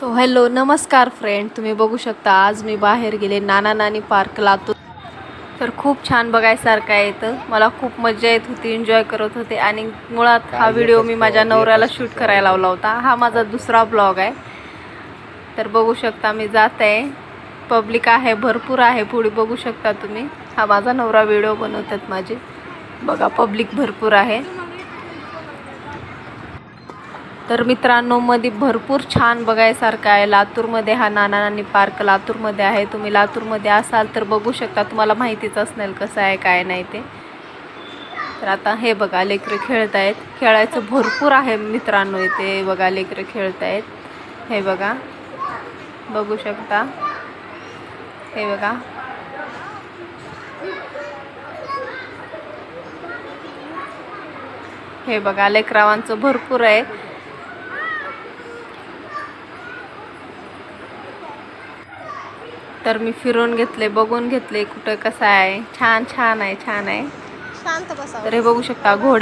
तो हॅलो नमस्कार फ्रेंड तुम्ही बघू शकता आज मी बाहेर गेले नाना नानी पार्क लातूर तर खूप छान बघायसारखं आहे इथं. मला खूप मजा येत होती एन्जॉय करत होते आणि मुळात हा व्हिडिओ मी माझ्या नवऱ्याला शूट करायला लावला होता. हा माझा दुसरा ब्लॉग आहे. तर बघू शकता मी जात आहे. पब्लिक आहे भरपूर आहे पुढे बघू शकता तुम्ही. हा माझा नवरा व्हिडिओ बनवतात माझे. बघा पब्लिक भरपूर आहे. तर मित्रांनो मध्ये भरपूर छान बघायसारखं आहे. लातूरमध्ये हा नाना नानी पार्क लातूरमध्ये आहे. तुम्ही लातूरमध्ये असाल तर बघू शकता. तुम्हाला माहितीच असणार कसं आहे काय नाही ते. तर आता हे बघा लेकरं खेळत आहेत खेळायचं भरपूर आहे मित्रांनो इथे. बघा लेकरं खेळत आहेत हे बघा बघू शकता. हे बघा. हे बघा लेकरावांचं भरपूर आहे. तर मी फिरून घेतले बघून घेतले कुठं कसं आहे. छान छान आहे छान आहे. शांत बसा तर हे बघू शकता घोडे